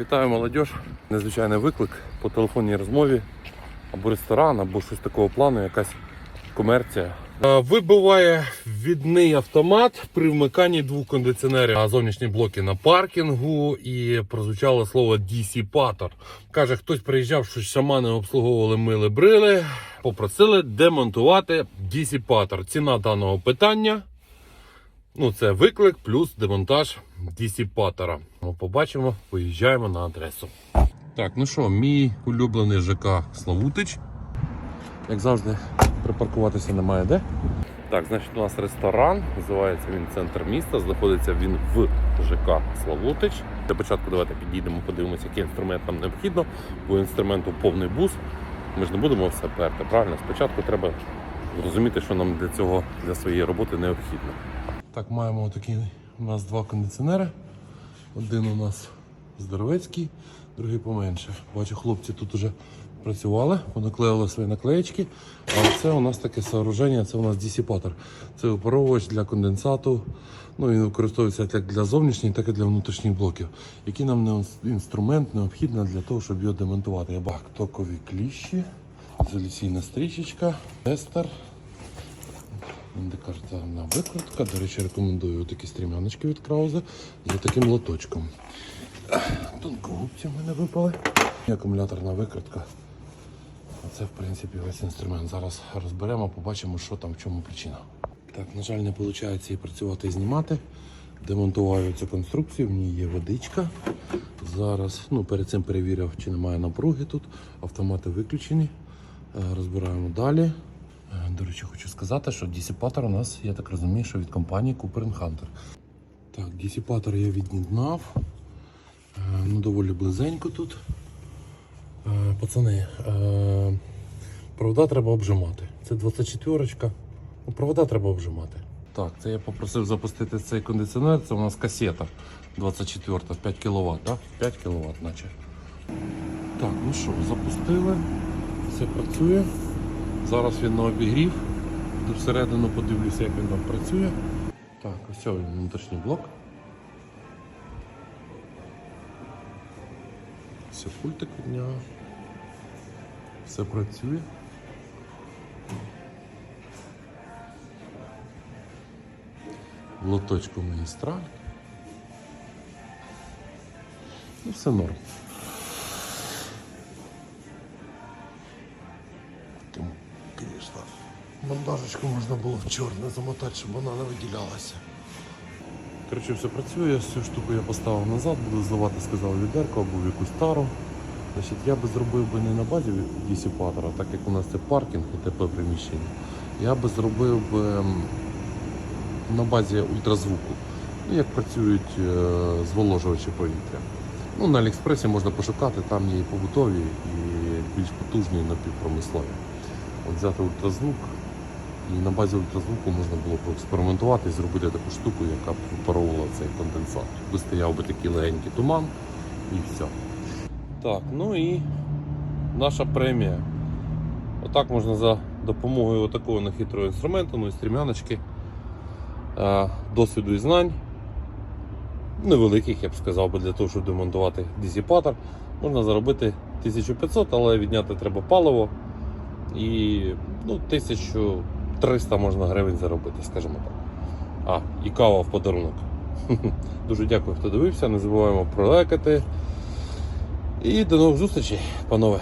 Вітаю молодь. Незвичайний виклик по телефонній розмові або ресторан, або щось такого плану, якась комерція. Е, Вибиває відний автомат при вмиканні двох кондиціонерів на зовнішні блоки на паркінгу і прозвучало слово дісіпатор. Каже, хтось приїжджав, що шамани обслуговували мили брили, попросили демонтувати дісіпатор. Ціна даного питання Ну, це виклик плюс демонтаж дісіпатора. Ми побачимо, поїжджаємо на адресу. Так, ну що, мій улюблений ЖК Славутич. Як завжди, припаркуватися немає де. Так, значить, у нас ресторан, називається він центр міста. Знаходиться він в ЖК Славутич. Для початку давайте підійдемо, подивимося, який інструмент нам необхідно, бо інструменту повний бус. Ми ж не будемо все перти, правильно? Спочатку треба зрозуміти, що нам для цього для своєї роботи необхідно. Так, маємо такі у нас два кондиціонери. Один у нас здоровецький, другий поменше. Бачу, хлопці тут уже працювали, понаклеїли свої наклеєчки. А це у нас таке сооруження, це у нас дісіпатор. Це випаровувач для конденсату. Ну, він використовується як для зовнішніх, так і для внутрішніх блоків. Який нам інструмент необхідний для того, щоб його демонтувати. Я токові кліщі, ізоляційна стрічечка, тестер, Індикативна викрутка. До речі, рекомендую такі стрімяночки від Крауза з таким лоточком. Тонкогубці в мене випали. І акумуляторна викрутка. Це, в принципі, весь інструмент. Зараз розберемо, побачимо, що там, в чому причина. Так, на жаль, не виходить і працювати і знімати. Демонтував я цю конструкцію, в ній є водичка. Зараз ну, перед цим перевірив, чи немає напруги тут. Автомати виключені. Е, Розбираємо далі. Е, До речі, хочу сказати, що дісіпатор у нас, я так розумію, що від компанії Cooper Hunter. Так, дісіпатор я від'єднав. Е, Ну, доволі близенько тут. Е, Пацани, провода треба обжимати. Це 24-ка. Ну, провода треба обжимати. Так, це я попросив запустити цей кондиціонер. Це у нас касета 24 5 кВт, так? 5 кВт, наче. Так, ну що, запустили. Все працює. Зараз він на обігрів. Всередину подивлюся, як він там працює. Так, ось він внутрішній блок. Все, пультик від нього. Все працює. Лоточку магістраль. Ну, все норм. Тим, звісно, бандажечку можна було в чорне замотати, щоб вона не виділялася. Коротше, все працює, цю штуку я поставив назад, буду зливати, сказав, відерку або якусь тару. Значить, я би зробив би не на базі дісіпатора, так як у нас це паркінг і тепле приміщення. Я би зробив би ем, на базі ультразвуку. Ну, як працюють е, зволожувачі повітря. Ну, на Аліекспресі можна пошукати, там є і побутові, і більш потужні напівпромислові. Взяти ультразвук, і на базі ультразвуку можна було б експериментувати і зробити таку штуку, яка б випаровувала цей конденсат. Би стояв би такий легенький туман і все. Так, ну і наша премія. Отак можна за допомогою такого нехитрого інструменту, ну і стрімяночки, е, досвіду і знань. Невеликих, я б сказав, для того, щоб демонтувати дізіпатор, можна заробити 1500, але відняти треба паливо. І ну, 1300 можна гривень заробити, скажімо так. А, і кава в подарунок. Дуже дякую, хто дивився. Не забуваємо про лайкати. І до нових зустрічей, панове.